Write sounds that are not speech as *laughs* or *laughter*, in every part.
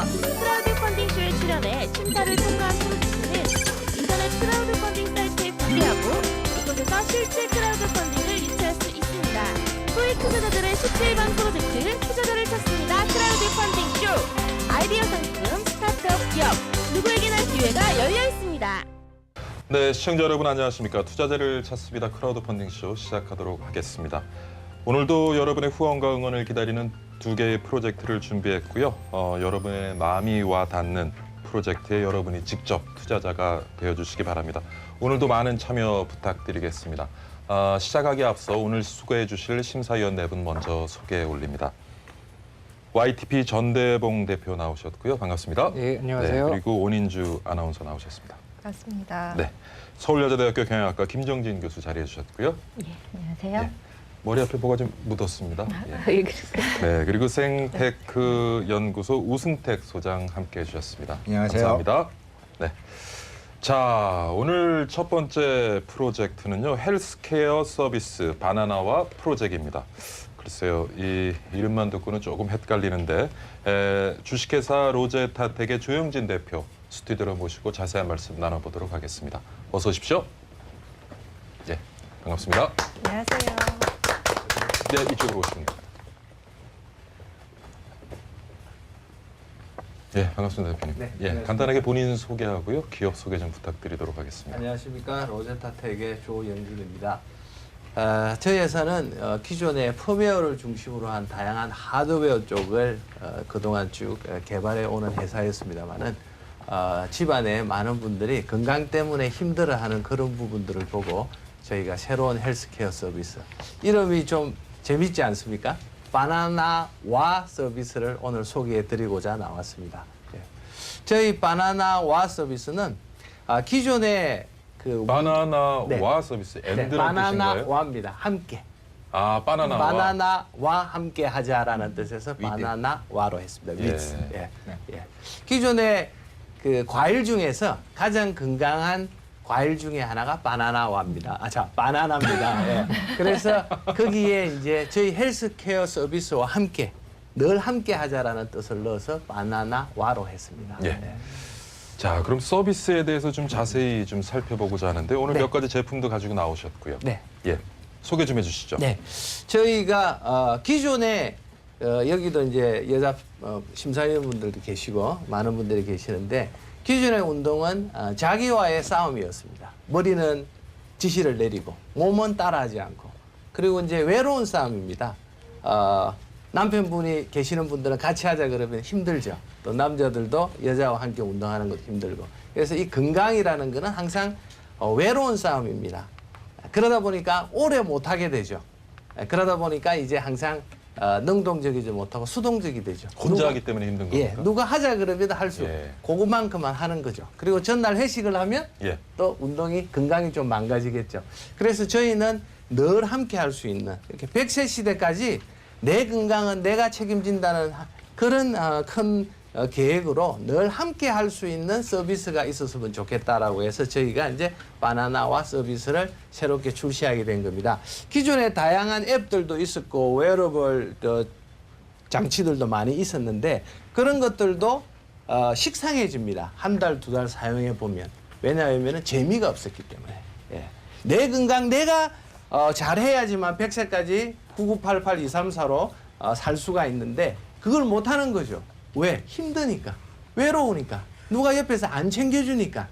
크라우드 펀딩 쇼에 출연해 심사를 통과한 프로젝트는 인터넷 크라우드 펀딩 사이트에 공개하고 이곳에서 실제 크라우드 펀딩을 유치할 수 있습니다. 소액 투자자들의 실제 일반 프로젝트 투자자를 찾습니다. 크라우드 펀딩 쇼 아이디어 상품 스타트업 기업 누구에게나 기회가 열려 있습니다. 네, 시청자 여러분 안녕하십니까? 투자자를 찾습니다. 크라우드 펀딩 쇼 시작하도록 하겠습니다. 오늘도 여러분의 후원과 응원을 기다리는 두 개의 프로젝트를 준비했고요. 어, 여러분의 마음이 와 닿는 프로젝트에 여러분이 직접 투자자가 되어주시기 바랍니다. 오늘도 많은 참여 부탁드리겠습니다. 아, 시작하기 앞서 오늘 수고해 주실 심사위원 네 분 먼저 소개해 올립니다. YTP 전대봉 대표 나오셨고요. 반갑습니다. 예, 안녕하세요. 네, 그리고 온인주 아나운서 나오셨습니다. 반갑습니다. 네. 서울여자대학교 경영학과 김정진 교수 자리해 주셨고요. 예, 안녕하세요. 예. 머리 앞에 뭐가 좀 묻었습니다. 예. 아, 예, 그러세요. 네, 그리고 생테크 연구소 우승택 소장 함께 해 주셨습니다. 안녕하세요. 감사합니다. 네. 자, 오늘 첫 번째 프로젝트는요. 헬스케어 서비스 바나나와 프로젝트입니다. 글쎄요, 이 이름만 듣고는 조금 헷갈리는데 에, 주식회사 로제타텍의 조영진 대표 스튜디오로 모시고 자세한 말씀 나눠보도록 하겠습니다. 어서 오십시오. 예, 반갑습니다. 안녕하세요. 네, 이쪽으로 오시면 됩니다. 예, 반갑습니다, 대표님. 네, 예. 간단하게 본인 소개하고요, 기업 소개 좀 부탁드리도록 하겠습니다. 안녕하십니까 로제타텍의 조영준입니다. 어, 저희 회사는 어, 기존의 펌웨어를 중심으로 한 다양한 하드웨어 쪽을 어, 그동안 쭉 어, 개발해 오는 회사였습니다만은 어, 집안에 많은 분들이 건강 때문에 힘들어하는 그런 부분들을 보고 저희가 새로운 헬스케어 서비스 이름이 좀 재밌지 않습니까? 바나나와 서비스를 오늘 소개해 드리고자 나왔습니다. 예. 저희 바나나와 서비스는 아, 기존의 그 바나나와 네. 서비스, 네, 엔드라는 뜻인가요? 바나나와입니다. 함께. 아, 바나나와. 바나나와 함께 하자라는 뜻에서 위드. 바나나와로 했습니다. 예. 예. 예. 기존의 그 과일 중에서 가장 건강한 과일 중에 하나가 바나나와입니다. 아, 자, 바나나입니다. 예. 그래서 거기에 이제 저희 헬스케어 서비스와 함께 늘 함께 하자라는 뜻을 넣어서 바나나와로 했습니다. 예. 자, 그럼 서비스에 대해서 좀 자세히 좀 살펴보고자 하는데 오늘 네. 몇 가지 제품도 가지고 나오셨고요. 네. 예, 소개 좀 해주시죠. 네, 저희가 어, 기존에 어, 여기도 이제 여자 어, 심사위원분들도 계시고 많은 분들이 계시는데 기존의 운동은 어, 자기와의 싸움이었습니다. 머리는 지시를 내리고 몸은 따라하지 않고 그리고 이제 외로운 싸움입니다. 어, 남편분이 계시는 분들은 같이 하자 그러면 힘들죠. 또 남자들도 여자와 함께 운동하는 것도 힘들고 그래서 이 건강이라는 거는 항상 어, 외로운 싸움입니다. 그러다 보니까 오래 못하게 되죠. 에, 그러다 보니까 이제 항상 어, 능동적이지 못하고 수동적이 되죠. 혼자 누가- 하기 때문에 힘든 예, 겁니까? 누가 하자 그러면 할 수, 예. 그것만큼만 하는 거죠. 그리고 전날 회식을 하면 예. 또 운동이 건강이 좀 망가지겠죠. 그래서 저희는 늘 함께 할 수 있는 이렇게 100세 시대까지 내 건강은 내가 책임진다는 하- 그런 어, 큰 어, 계획으로 늘 함께 할 수 있는 서비스가 있었으면 좋겠다라고 해서 저희가 이제 바나나와 서비스를 새롭게 출시하게 된 겁니다. 기존에 다양한 앱들도 있었고 웨어러블 어, 장치들도 많이 있었는데 그런 것들도 어, 식상해집니다. 한 달, 두 달 사용해 보면. 왜냐하면 재미가 없었기 때문에. 예. 내 건강 내가 어, 잘해야지만 100세까지 9988-234로 어, 살 수가 있는데 그걸 못하는 거죠. 왜? 힘드니까. 외로우니까. 누가 옆에서 안 챙겨주니까.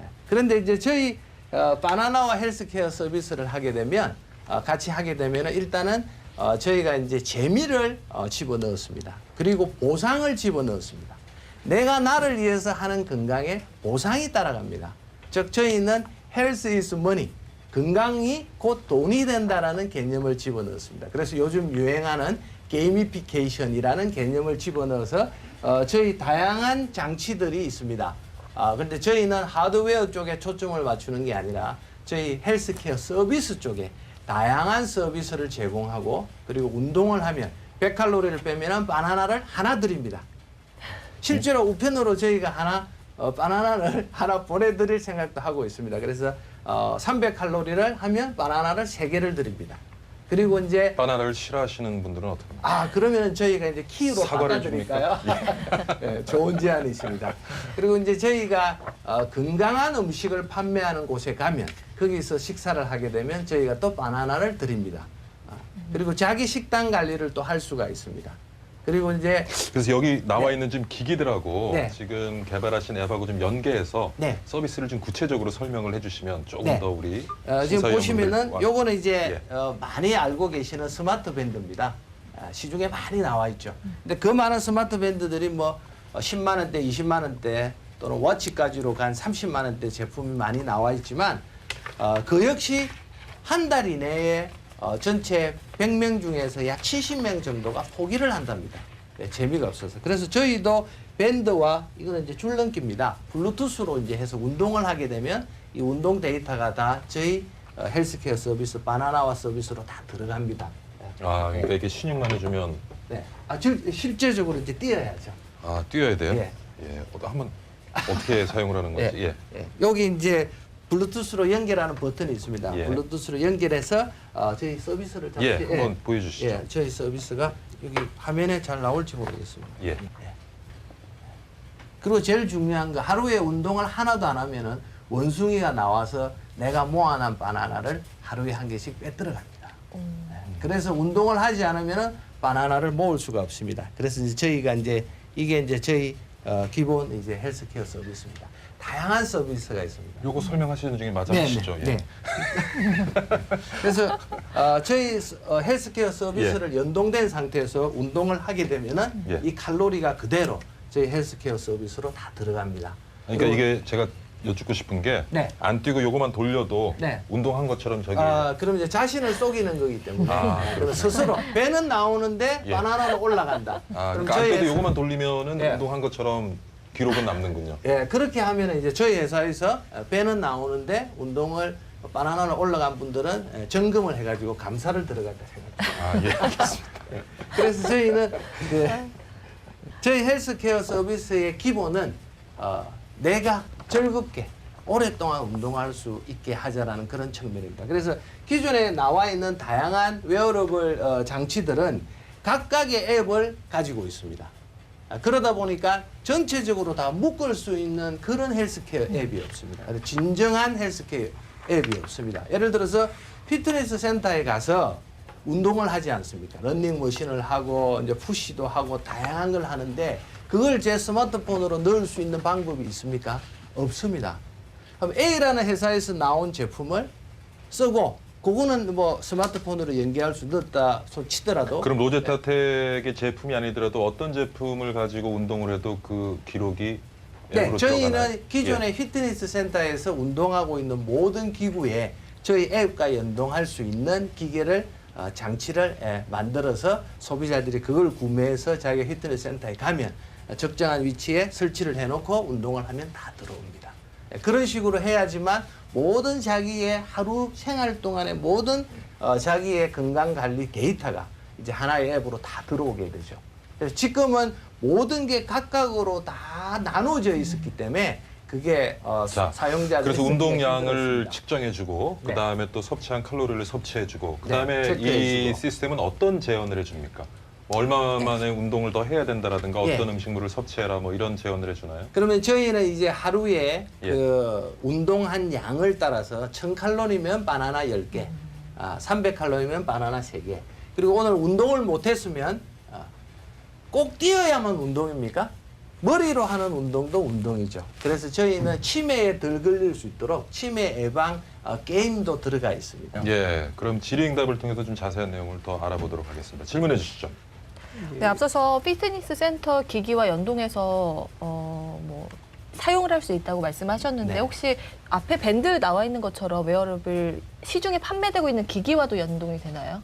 예. 그런데 이제 저희 어, 바나나와 헬스케어 서비스를 하게 되면 어, 같이 하게 되면 일단은 어, 저희가 이제 재미를 어, 집어넣었습니다. 그리고 보상을 집어넣었습니다. 내가 나를 위해서 하는 건강에 보상이 따라갑니다. 즉 저희는 헬스 is money. 건강이 곧 돈이 된다라는 개념을 집어넣었습니다. 그래서 요즘 유행하는 게이미피케이션이라는 개념을 집어넣어서 어, 저희 다양한 장치들이 있습니다. 아, 근데 저희는 하드웨어 쪽에 초점을 맞추는 게 아니라 저희 헬스케어 서비스 쪽에 다양한 서비스를 제공하고 그리고 운동을 하면 100칼로리를 빼면 바나나를 하나 드립니다. 실제로 우편으로 저희가 하나 어, 바나나를 *laughs* 하나 보내드릴 생각도 하고 있습니다. 그래서 어, 300칼로리를 하면 바나나를 세개를 드립니다. 그리고 이제 바나나를 싫어하시는 분들은 어떻게? 아 그러면 저희가 이제 키로 사과를 바꿔드릴까요? 네, *laughs* 좋은 제안이십니다. 그리고 이제 저희가 어, 건강한 음식을 판매하는 곳에 가면 거기서 식사를 하게 되면 저희가 또 바나나를 드립니다. 아, 그리고 자기 식단 관리를 또 할 수가 있습니다. 그리고 이제 그래서 여기 나와 네. 있는 지금 기기들하고 네. 지금 개발하신 앱하고 좀 연계해서 네. 서비스를 좀 구체적으로 설명을 해주시면 조금 네. 더 우리 어, 지금 보시면은 와- 요거는 이제 예. 어, 많이 알고 계시는 스마트 밴드입니다. 아, 시중에 많이 나와 있죠. 근데 그 많은 스마트 밴드들이 뭐 어, 10만 원대, 20만 원대 또는 워치까지로 간 30만 원대 제품이 많이 나와 있지만 어, 그 역시 한 달 이내에 어, 전체 100명 중에서 약 70명 정도가 포기를 한답니다. 네, 재미가 없어서. 그래서 저희도 밴드와 이거는 이제 줄넘기입니다. 블루투스로 이제 해서 운동을 하게 되면 이 운동 데이터가 다 저희 어, 헬스케어 서비스 바나나와 서비스로 다 들어갑니다. 아 그러니까 이게 신용만 해주면 네. 아, 실- 실제적으로 이제 뛰어야죠. 아 뛰어야 돼요. 예. 예. 어, 한번 어떻게 사용을 하는 *laughs* 건지. 예. 예. 여기 이제 블루투스로 연결하는 버튼이 있습니다. 예. 블루투스로 연결해서 어, 저희 서비스를 예. 잠시- 한번 보여주시죠. 예, 저희 서비스가 여기 화면에 잘 나올지 모르겠습니다. 예. 그리고 제일 중요한 거 하루에 운동을 하나도 안 하면은 원숭이가 나와서 내가 모아놓은 바나나를 하루에 한 개씩 빼들어 갑니다. 네. 그래서 운동을 하지 않으면은 바나나를 모을 수가 없습니다. 그래서 이제 저희가 이제 이게 이제 저희 어, 기본 이제 헬스케어 서비스입니다. 다양한 서비스가 있습니다. 요거 설명하시는 중에 맞아주시죠. 네, 네. *laughs* 그래서 어, 저희 스- 어, 헬스케어 예. 서비스를 연동된 상태에서 운동을 하게 되면은 예. 이 칼로리가 그대로 저희 헬스케어 서비스로 다 들어갑니다. 그러니까 그리고- 이게 제가 여쭙고 싶은 게 안 네. 뛰고 요거만 돌려도 네. 운동한 것처럼 저기 아, 그럼 이제 자신을 속이는 거기 때문에 아, 스스로 배는 나오는데 예. 바나나는 올라간다. 아, 그럼 그러니까 안 저희 뛰도 요거만 돌리면은 예. 운동한 것처럼 기록은 남는군요. 예, 그렇게 하면 이제 저희 회사에서 배는 나오는데 운동을 바나나는 올라간 분들은 예, 점검을 해가지고 감사를 들어갔다 생각합니다. 아, 예, 알겠습니다. 그래서 저희는 그 저희 헬스케어 서비스의 기본은 어, 내가 즐겁게 오랫동안 운동할 수 있게 하자라는 그런 측면입니다. 그래서 기존에 나와 있는 다양한 웨어러블 어, 장치들은 각각의 앱을 가지고 있습니다. 아, 그러다 보니까 전체적으로 다 묶을 수 있는 그런 헬스케어 앱이 없습니다. 진정한 헬스케어 앱이 없습니다. 예를 들어서 피트니스 센터에 가서 운동을 하지 않습니까? 런닝머신을 하고 이제 푸시도 하고 다양한 걸 하는데 그걸 제 스마트폰으로 넣을 수 있는 방법이 있습니까? 없습니다. 그럼 A라는 회사에서 나온 제품을 쓰고 그거는 뭐 스마트폰으로 연계할 수 있다 손 치더라도 그럼 로제타텍의 제품이 아니더라도 어떤 제품을 가지고 운동을 해도 그 기록이 네, 앱으로 저희는 들어가나요? 기존의 예. 피트니스 센터에서 운동하고 있는 모든 기구에 저희 앱과 연동할 수 있는 기계를 어, 장치를 예, 만들어서 소비자들이 그걸 구매해서 자기 피트니스 센터에 가면 어, 적정한 위치에 설치를 해놓고 운동을 하면 다 들어옵니다. 예, 그런 식으로 해야지만 모든 자기의 하루 생활 동안의 모든 어, 자기의 건강 관리 데이터가 이제 하나의 앱으로 다 들어오게 되죠. 그래서 지금은 모든 게 각각으로 다 나눠져 있었기 때문에 그게 어, 자, 사용자들 그래서 운동량을 측정해주고 네. 그 다음에 또 섭취한 칼로리를 섭취해주고 그 네, 다음에 이 체크해주고. 시스템은 어떤 제언을 해줍니까? 뭐 얼마 만에 운동을 더 해야 된다라든가 예. 어떤 음식물을 섭취해라 뭐 이런 제언을 해주나요? 그러면 저희는 이제 하루에 예. 그 운동한 양을 따라서 1000칼로리면 바나나 10개, 아, 300칼로리면 바나나 3개. 그리고 오늘 운동을 못 했으면 아, 꼭 뛰어야만 운동입니까? 머리로 하는 운동도 운동이죠. 그래서 저희는 치매에 덜 걸릴 수 있도록 치매 예방 어, 게임도 들어가 있습니다. 예, 그럼 질의응답을 통해서 좀 자세한 내용을 더 알아보도록 하겠습니다. 질문해 주시죠. 네, 앞서서 피트니스 센터 기기와 연동해서 어, 뭐 사용을 할 수 있다고 말씀하셨는데 네. 혹시 앞에 밴드 나와 있는 것처럼 웨어러블 시중에 판매되고 있는 기기와도 연동이 되나요?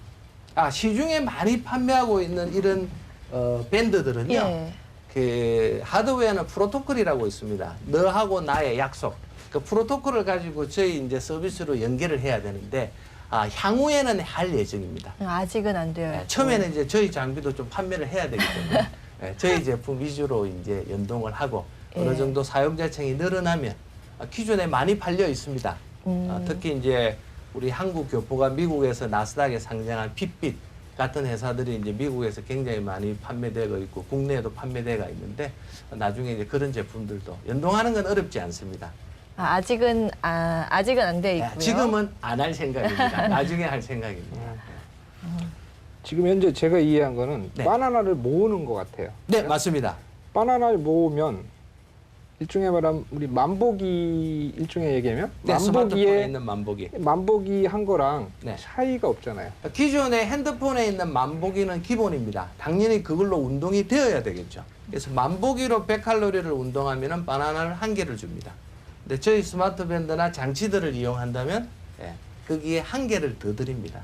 아 시중에 많이 판매하고 있는 이런 어, 밴드들은요. 예. 그 하드웨어는 프로토콜이라고 있습니다. 너하고 나의 약속. 그 프로토콜을 가지고 저희 이제 서비스로 연결을 해야 되는데 아, 향후에는 할 예정입니다. 아직은 안 예, 있고. 처음에는 이제 저희 장비도 좀 판매를 해야 되기 때문에 예, *laughs* 저희 제품 위주로 이제 연동을 하고 어느 예. 정도 사용자층이 늘어나면 아, 기존에 많이 팔려 있습니다. 음. 아, 특히 이제 우리 한국 교포가 미국에서 나스닥에 상장한 핏빛 같은 회사들이 이제 미국에서 굉장히 많이 판매되고 있고 국내에도 판매되가 있는데 나중에 이제 그런 제품들도 연동하는 건 어렵지 않습니다. 아, 아직은 아, 아직은 안 돼 있고요. 지금은 안 할 생각입니다. *laughs* 나중에 할 생각입니다. 지금 현재 제가 이해한 거는 네. 바나나를 모으는 것 같아요. 네, 맞습니다. 바나나를 모으면 일종의 말하면 우리 만보기 일종의 얘기하면 네, 스마트폰에 만보기에 있는 만보기. 만보기 한 거랑 네. 차이가 없잖아요. 기존의 핸드폰에 있는 만보기는 기본입니다. 당연히 그걸로 운동이 되어야 되겠죠. 그래서 만보기로 100칼로리를 운동하면 바나나를 한 개를 줍니다. 근데 저희 스마트 밴드나 장치들을 이용한다면 예, 거기에 한 개를 더 드립니다.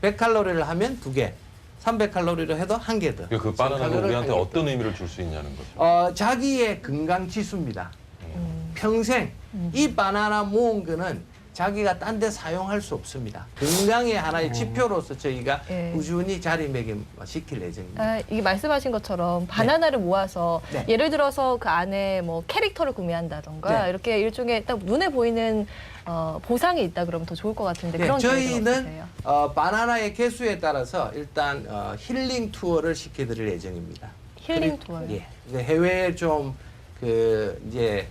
100칼로리를 하면 두 개, 300칼로리로 해도 한 개 더. 그 바나나가 1000칼로리를 우리한테 어떤 의미를 줄 수 있냐는 거죠. 어, 자기의 건강 지수입니다. 평생 이 바나나 모은 거는 자기가 딴 데 사용할 수 없습니다. 건강의 하나의 지표로서 저희가 예. 꾸준히 자리매김 시킬 예정입니다. 아, 이게 말씀하신 것처럼 바나나를 모아서 네. 예를 들어서 그 안에 뭐 캐릭터를 구매한다던가 네. 이렇게 일종의 딱 눈에 보이는 어, 보상이 있다 그러면 더 좋을 것 같은데 네, 그런 계획은 저희는? 어, 바나나의 개수에 따라서 일단 어, 힐링 투어를 시켜드릴 예정입니다. 힐링 그리- 투어요. 예. 그 해외에 좀그 이제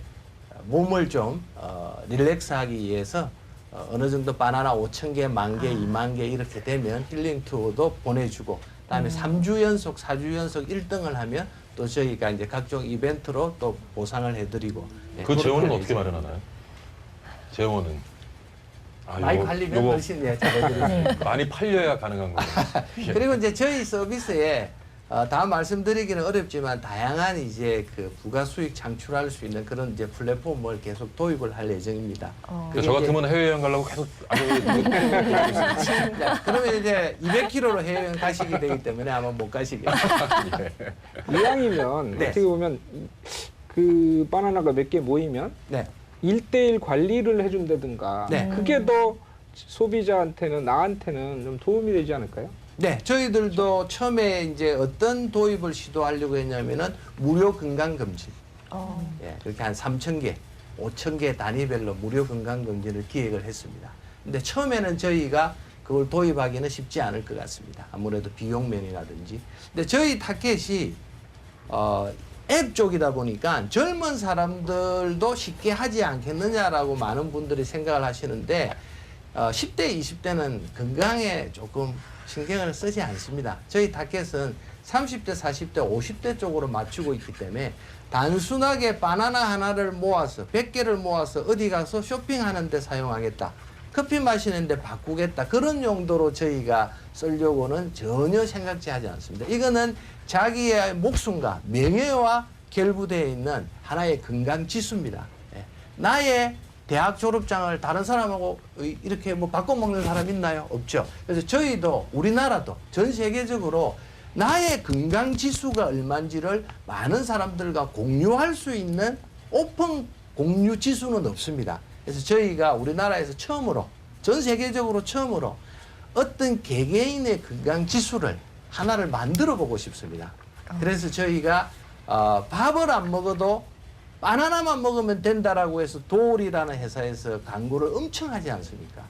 몸을 좀 어, 릴렉스하기 위해서 어, 어느 정도 바나나 5천 개, 만 아. 개, 2만 개 이렇게 되면 힐링 투어도 보내주고 그다음에 음. 삼 3주 연속, 4주 연속 1등을 하면 또 저희가 이제 각종 이벤트로 또 보상을 해드리고 예, 그 재원은 할 어떻게. 마련하나요? 재원은 아, 많이 요거- 팔리면 요거 훨씬 예, 잘해드리겠습니다. *laughs* 많이 팔려야 가능한 거예요. *laughs* 그리고 이제 저희 서비스에 어, 다 말씀드리기는 어렵지만 다양한 이제 그 부가 수익 창출할 수 있는 그런 이제 플랫폼을 계속 도입을 할 예정입니다. 어. 그게 저 같으면 해외여행 가려고 계속 아주 *laughs* 자, 그러면 이제 200km로 해외여행 가시게 되기 때문에 아마 못 가시겠죠. *laughs* 이왕이면 네. 어떻게 보면 이- 그 바나나가 몇 개 모이면 네. 일대일 관리를 해준다든가 네. 그게 더 소비자한테는 나한테는 좀 도움이 되지 않을까요? 네, 저희들도 처음에 이제 어떤 도입을 시도하려고 했냐면은 무료 건강 검진. 어. 예, 그렇게 한 3천 개, 5천 개 단위별로 무료 건강 검진을 기획을 했습니다. 근데 처음에는 저희가 그걸 도입하기는 쉽지 않을 것 같습니다. 아무래도 비용 면이라든지. 근데 저희 타켓이 어, 앱 쪽이다 보니까 젊은 사람들도 쉽게 하지 않겠느냐라고 많은 분들이 생각을 하시는데 어, 10대, 20대는 건강에 조금 신경을 쓰지 않습니다. 저희 타켓은 30대, 40대, 50대 쪽으로 맞추고 있기 때문에 단순하게 바나나 하나를 모아서 100개를 모아서 어디 가서 쇼핑하는 데 사용하겠다. 커피 마시는 데 바꾸겠다. 그런 용도로 저희가 쓰려고는 전혀 생각지 하지 않습니다. 이거는 자기의 목숨과 명예와 결부되어 있는 하나의 건강 지수입니다. 예. 나의 대학 졸업장을 다른 사람하고 이- 이렇게 뭐 바꿔 먹는 사람 있나요? 없죠. 그래서 저희도 우리나라도 전 세계적으로 나의 건강 지수가 얼마인지를 많은 사람들과 공유할 수 있는 오픈 공유 지수는 없습니다. 그래서 저희가 우리나라에서 처음으로 전 세계적으로 처음으로 어떤 개개인의 건강 지수를 하나를 만들어 보고 싶습니다. 그래서 저희가 어, 밥을 안 먹어도 바나나만 먹으면 된다라고 해서 도울이라는 회사에서 광고를 엄청 하지 않습니까?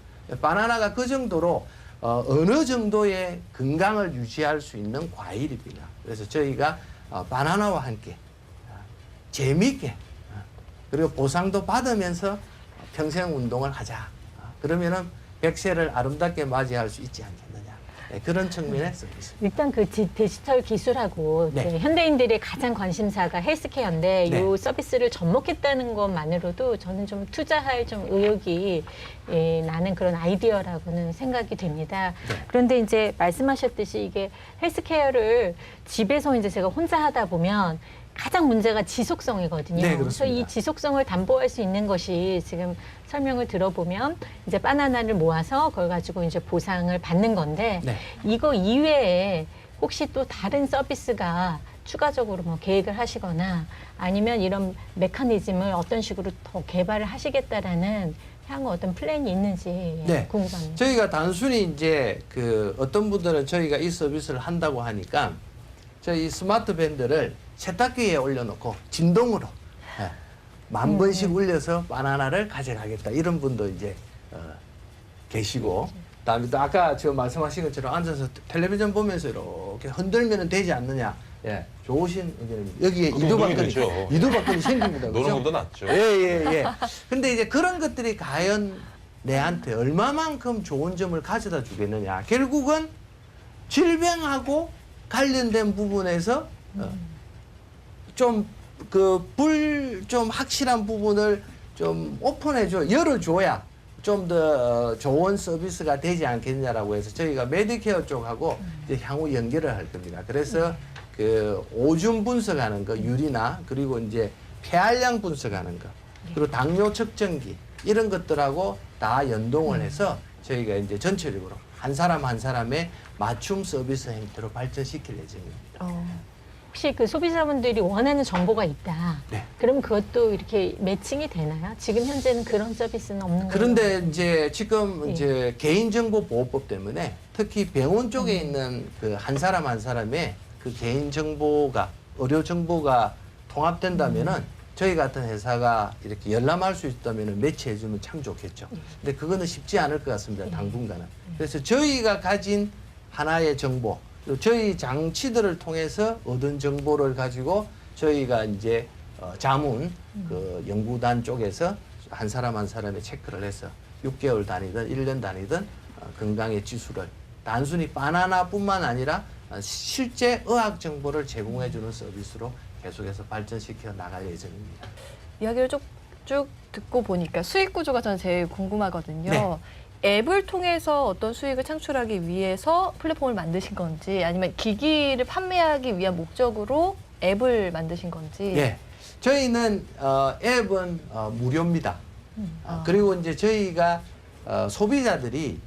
바나나가 그 정도로 어, 어느 정도의 건강을 유지할 수 있는 과일입니다. 그래서 저희가 어, 바나나와 함께 어, 재미있게 어, 그리고 보상도 받으면서 평생 운동을 하자. 어, 그러면은 백세를 아름답게 맞이할 수 있지 않겠느냐. 네, 그런 측면의 서비스. 일단 그 디, 디지털 기술하고 네. 이제 현대인들의 가장 관심사가 헬스케어인데 네. 이 서비스를 접목했다는 것만으로도 저는 좀 투자할 좀 의욕이 예, 나는 그런 아이디어라고는 생각이 됩니다. 네. 그런데 이제 말씀하셨듯이 이게 헬스케어를 집에서 이제 제가 혼자 하다 보면 가장 문제가 지속성이거든요. 네, 그래서. 이 지속성을 담보할 수 있는 것이 지금 설명을 들어보면 이제 바나나를 모아서 그걸 가지고 이제 보상을 받는 건데 네. 이거 이외에 혹시 또 다른 서비스가 추가적으로 뭐 계획을 하시거나 아니면 이런 메커니즘을 어떤 식으로 더 개발을 하시겠다라는 향후 어떤 플랜이 있는지 네. 궁금합니다. 저희가 단순히 이제 그 어떤 분들은 저희가 이 서비스를 한다고 하니까 저희 스마트 밴드를 세탁기에 올려놓고 진동으로 예, 만 번씩 울려서 바나나를 가져가겠다 이런 분도 이제 어, 계시고 그다음에 또 아까 저 말씀하신 것처럼 앉아서 텔레비전 보면서 이렇게 흔들면 되지 않느냐. 예, 좋으신 의견입니다. 여기에 이두박근이 되죠. 이두박근이 생깁니다. 노는 그죠? 것보다 낫죠. 예, 예, 예. 근데 이제 그런 것들이 과연 내한테 얼마만큼 좋은 점을 가져다 주겠느냐. 결국은 질병하고 관련된 부분에서 어, 좀그불좀 확실한 부분을 좀 오픈해줘, 열어줘야 좀 더 좋은 서비스가 되지 않겠냐라고 해서 저희가 메디케어 쪽하고 이제 향후 연결을 할 겁니다. 그래서 그 오줌 분석하는 거, 유리나 그리고 이제 폐활량 분석하는 거, 그리고 당뇨 측정기 이런 것들하고 다 연동을 해서 저희가 이제 전체적으로 한 사람 한 사람의 맞춤 서비스 형태로 발전시킬 예정입니다. 어. 혹시 그 소비자분들이 원하는 정보가 있다. 네. 그럼 그것도 이렇게 매칭이 되나요? 지금 현재는 그런 서비스는 없는 거예요. 그런데 이제 지금 예. 이제 개인정보 보호법 때문에 특히 병원 쪽에 있는 그 한 사람 한 사람의 그 개인정보가 의료 정보가 통합된다면은 저희 같은 회사가 이렇게 열람할 수 있다면은 매치해 주면 참 좋겠죠. 근데 그거는 쉽지 않을 것 같습니다. 당분간은. 그래서 저희가 가진 하나의 정보, 저희 장치들을 통해서 얻은 정보를 가지고 저희가 이제 어, 자문 그 연구단 쪽에서 한 사람 한 사람의 체크를 해서 6개월 단위든 1년 단위든 어, 건강의 지수를 단순히 바나나뿐만 아니라 어, 실제 의학 정보를 제공해 주는 서비스로 계속해서 발전시켜 나갈 예정입니다. 이야기를 쭉, 쭉 듣고 보니까 수익 구조가 저는 제일 궁금하거든요. 네. 앱을 통해서 어떤 수익을 창출하기 위해서 플랫폼을 만드신 건지 아니면 기기를 판매하기 위한 목적으로 앱을 만드신 건지 예. 저희는 어, 앱은 어, 무료입니다. 아, 그리고 이제 저희가 어, 소비자들이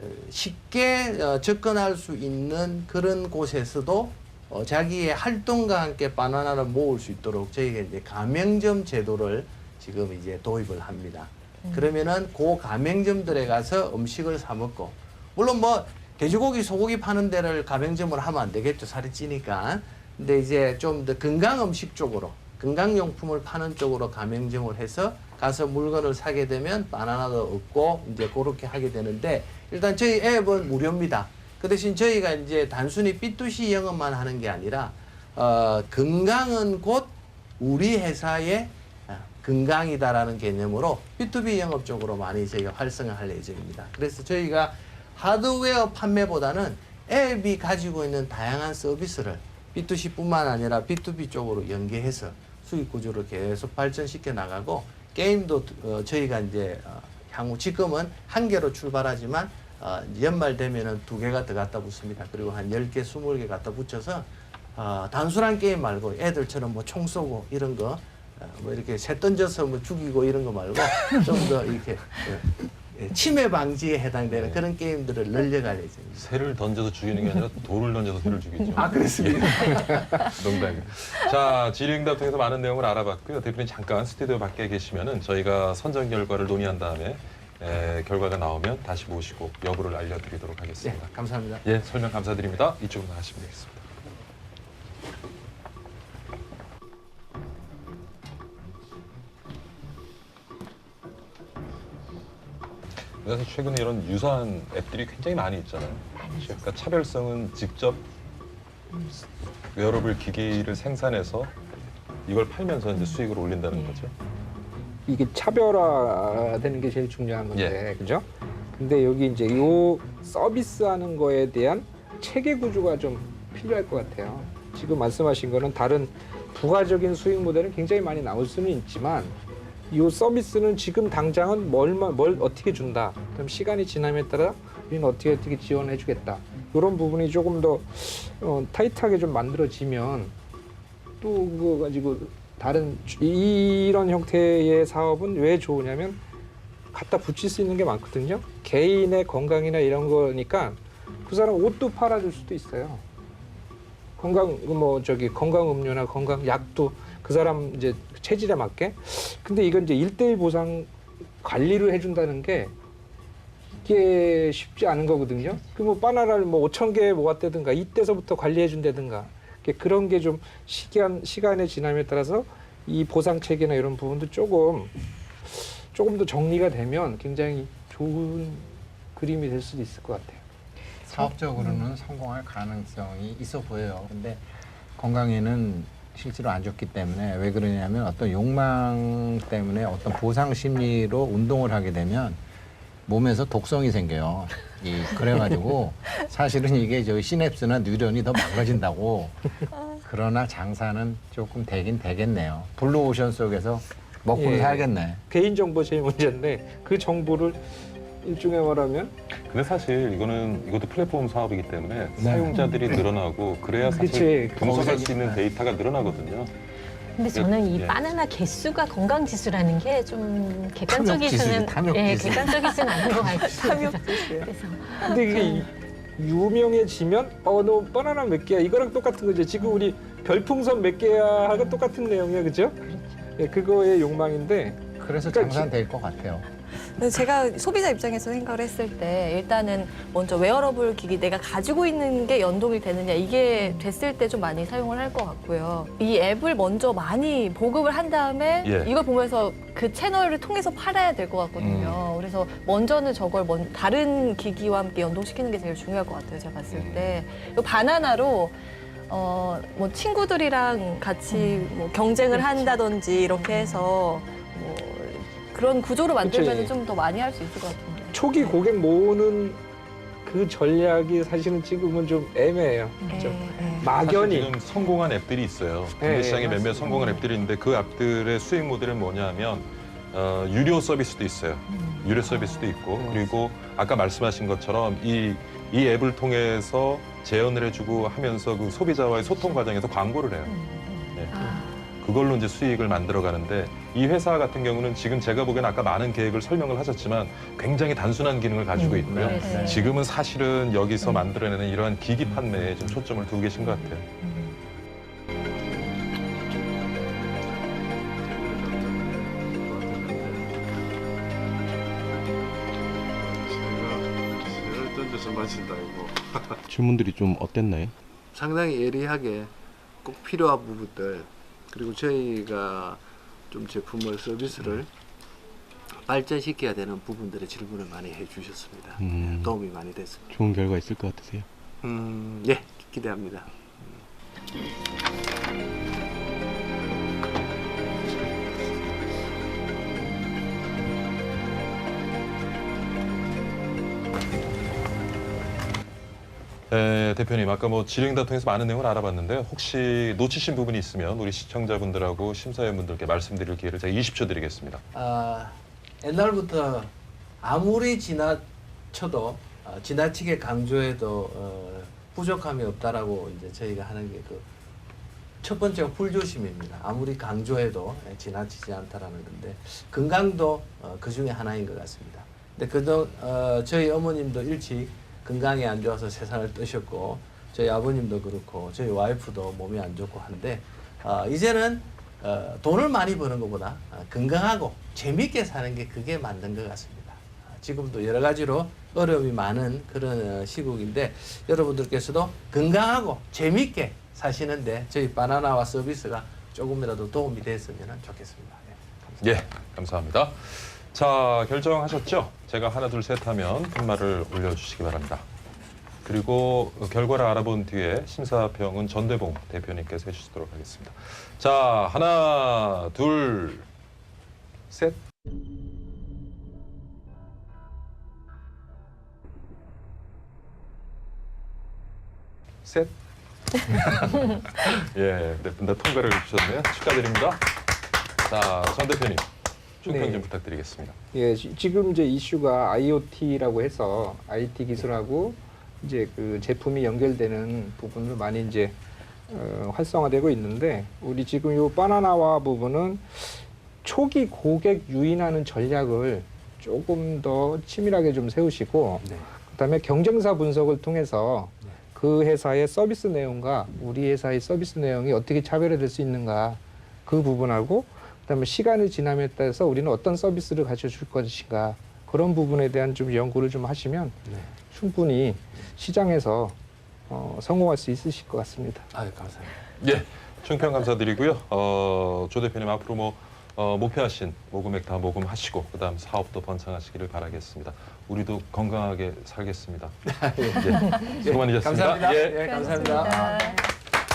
어, 쉽게 어, 접근할 수 있는 그런 곳에서도 어, 자기의 활동과 함께 바나나를 모을 수 있도록 저희가 이제 가맹점 제도를 지금 이제 도입을 합니다. 그러면은 그 가맹점들에 가서 음식을 사 먹고 물론 뭐 돼지고기, 소고기 파는 데를 가맹점을 하면 안 되겠죠. 살이 찌니까. 근데 이제 좀 더 건강 음식 쪽으로 건강용품을 파는 쪽으로 가맹점을 해서 가서 물건을 사게 되면 바나나도 얻고 이제 그렇게 하게 되는데 일단 저희 앱은 무료입니다. 그 대신 저희가 이제 단순히 B2C 영업만 하는 게 아니라 어, 건강은 곧 우리 회사의 어, 건강이다라는 개념으로 B2B 영업 쪽으로 많이 저희가 활성화할 예정입니다. 그래서 저희가 하드웨어 판매보다는 앱이 가지고 있는 다양한 서비스를 B2C뿐만 아니라 B2B 쪽으로 연계해서 수익 구조를 계속 발전시켜 나가고 게임도 어, 저희가 이제 어, 향후 지금은 한 개로 출발하지만 어, 연말 되면은 두 개가 더 갖다 붙습니다. 그리고 한열 개, 스물 개 갖다 붙여서 어, 단순한 게임 말고 애들처럼 뭐 총 쏘고 이런 거, 어, 뭐 이렇게 새 던져서 뭐 죽이고 이런 거 말고 *laughs* 좀 더 이렇게 예, 예, 치매 방지에 해당되는 그런 게임들을 늘려갈 예정입니다. 새를 던져서 죽이는 게 아니라 돌을 던져서 새를 죽이죠. 아, 그렇습니다. *laughs* 농담이에요. 자, 질의응답 통해서 많은 내용을 알아봤고요. 대표님 잠깐 스튜디오 밖에 계시면은 저희가 선정 결과를 논의한 다음에 에, 결과가 나오면 다시 모시고 여부를 알려드리도록 예, 하겠습니다. 감사합니다. 예, 설명 감사드립니다. 이쪽으로 나가시면 되겠습니다. 그래서 최근에 이런 유사한 앱들이 굉장히 많이 있잖아요. 그러니까 차별성은 직접 웨어러블 기기를 생산해서 이걸 팔면서 이제 수익을 올린다는 거죠. 이게 차별화되는 게 제일 중요한 건데, 예. 그죠? 근데 여기 이제 요 서비스하는 거에 대한 체계 구조가 좀 필요할 것 같아요. 지금 말씀하신 거는 다른 부가적인 수익 모델은 굉장히 많이 나올 수는 있지만 이 서비스는 지금 당장은 뭘, 뭘 어떻게 준다. 그럼 시간이 지남에 따라 우리는 어떻게 어떻게 지원해 주겠다. 이런 부분이 조금 더 어, 타이트하게 좀 만들어지면 또 그거 가지고 다른 이런 형태의 사업은 왜 좋으냐면 갖다 붙일 수 있는 게 많거든요. 개인의 건강이나 이런 거니까 그 사람 옷도 팔아줄 수도 있어요. 건강 뭐 저기 건강 음료나 건강 약도 그 사람 이제 체질에 맞게. 근데 이건 이제 일대일 보상 관리를 해준다는 게 이게 쉽지 않은 거거든요. 그뭐 바나나를 뭐 5천 개 모았다든가 이때서부터 관리해 준다든가 그런 게 좀 시간 시간의 지남에 따라서 이 보상 체계나 이런 부분도 조금 조금 더 정리가 되면 굉장히 좋은 그림이 될 수도 있을 것 같아요. 사업적으로는 성공할 가능성이 있어 보여요. 근데 건강에는 실제로 안 좋기 때문에 왜 그러냐면 어떤 욕망 때문에 어떤 보상 심리로 운동을 하게 되면 몸에서 독성이 생겨요. 이 그래가지고 *laughs* 사실은 이게 저 시냅스나 뉴런이 더 망가진다고. 그러나 장사는 조금 되긴 되겠네요. 블루오션 속에서 먹고 예. 살겠네. 개인 정보 제일 문제인데 그 정보를 일종의 말하면 근데 사실 이거는 이것도 플랫폼 사업이기 때문에 네. 사용자들이 늘어나고 그래야 사실 그치. 분석할 수 있는 데이터가 늘어나거든요. 근데 저는 이 예. 바나나 개수가 건강 지수라는 게 좀 객관적이지는 탐욕 예, 지수. 객관적이지는 않은 것 같아요. *laughs* *laughs* 그래서 근데 이게 이- 유명해지면 어 너 바나나 몇 개야 이거랑 똑같은 거죠. 지금 우리 별풍선 몇 개야 하고 똑같은 내용이야, 그죠? 예, 그거의 욕망인데 그래서 그러니까 장사는 될것 같아요. 제가 소비자 입장에서 생각을 했을 때 일단은 먼저 웨어러블 기기 내가 가지고 있는 게 연동이 되느냐 이게 됐을 때 좀 많이 사용을 할 것 같고요. 이 앱을 먼저 많이 보급을 한 다음에 예. 이걸 보면서 그 채널을 통해서 팔아야 될 것 같거든요. 그래서 먼저는 저걸 먼, 다른 기기와 함께 연동시키는 게 제일 중요할 것 같아요. 제가 봤을 때. 이 바나나로 어, 뭐 친구들이랑 같이 뭐 경쟁을 한다든지 이렇게 해서 뭐 그런 구조로 만들면. 좀 더 많이 할 수 있을 것 같은데. 초기 고객 모으는 그 전략이 사실은 지금은 좀 애매해요. 그죠? 예, 예. 막연히 사실 지금 성공한 앱들이 있어요. 국내 네, 시장에 몇몇 맞습니다. 성공한 앱들이 있는데 그 앱들의 수익 모델은 뭐냐면 어, 유료 서비스도 있어요. 유료 서비스도 있고 음. 그리고 아까 말씀하신 것처럼 이, 이 앱을 통해서 재현을 해주고 하면서 그 소비자와의 소통 과정에서 광고를 해요. 네. 아, 그걸로 이제 수익을 만들어 가는데 이 회사 같은 경우는 지금 제가 보기엔 아까 많은 계획을 설명을 하셨지만 굉장히 단순한 기능을 가지고 있고요. 네. 네. 지금은 사실은 여기서 만들어내는 이러한 기기 판매에 좀 초점을 두고 계신 것 같아요. 던져서 이거. 질문들이 좀 어땠나요? 상당히 예리하게 꼭 필요한 부분들 그리고 저희가 좀 제품을 서비스를 발전시켜야 되는 부분들의 질문을 많이 해주셨습니다. 음. 도움이 많이 됐습니다. 좋은 결과 있을 것 같으세요? 음, 예, 기대합니다. 네, 대표님 아까 뭐 질의응답 통해서 많은 내용을 알아봤는데 혹시 놓치신 부분이 있으면 우리 시청자분들하고 심사위원분들께 말씀드릴 기회를 제가 20초 드리겠습니다. 아, 옛날부터 아무리 지나쳐도 어, 지나치게 강조해도 어, 부족함이 없다라고 이제 저희가 하는 게 그 첫 번째가 불조심입니다. 아무리 강조해도 예, 지나치지 않다라는 건데 건강도 어, 그 중에 하나인 것 같습니다. 근데 그동 어, 저희 어머님도 일찍 건강이 안 좋아서 세상을 뜨셨고 저희 아버님도 그렇고 저희 와이프도 몸이 안 좋고 한데 어, 이제는 어, 돈을 많이 버는 것보다 어, 건강하고 재미있게 사는 게 그게 맞는 것 같습니다. 아, 지금도 여러 가지로 어려움이 많은 그런 어, 시국인데 여러분들께서도 건강하고 재미있게 사시는데 저희 바나나와 서비스가 조금이라도 도움이 됐으면 좋겠습니다. 예, 감사합니다. 예, 감사합니다. 자, 결정하셨죠? 제가 하나, 둘, 셋 하면 펜말을 올려주시기 바랍니다. 그리고 결과를 알아본 뒤에 심사평은 전대봉 대표님께서 해주시도록 하겠습니다. 자, 하나, 둘, 셋. 셋. *laughs* 예, 네 분 다 통과를 해주셨네요. 축하드립니다. 자, 전 대표님, 총평 네. 좀 부탁드리겠습니다. 예, 지- 지금 이제 이슈가 IoT라고 해서 IT 기술하고 이제 그 제품이 연결되는 부분을 많이 이제 어, 활성화되고 있는데 우리 지금 요 바나나와 부분은 초기 고객 유인하는 전략을 조금 더 치밀하게 좀 세우시고 네. 그다음에 경쟁사 분석을 통해서 그 회사의 서비스 내용과 우리 회사의 서비스 내용이 어떻게 차별화될 수 있는가 그 부분하고 그다음에 시간이 지남에 따라서 우리는 어떤 서비스를 가져줄 것인가 그런 부분에 대한 좀 연구를 좀 하시면 네. 충분히 시장에서 어, 성공할 수 있으실 것 같습니다. 아유, 감사합니다. 예, 총평 감사드리고요. 어, 조 대표님 앞으로 뭐 어, 목표하신 모금액 다 모금하시고 그다음 사업도 번창하시기를 바라겠습니다. 우리도 건강하게 살겠습니다. *laughs* 예. 수고 많으셨습니다. 감사합니다. 예. 예, 감사합니다. 고맙습니다.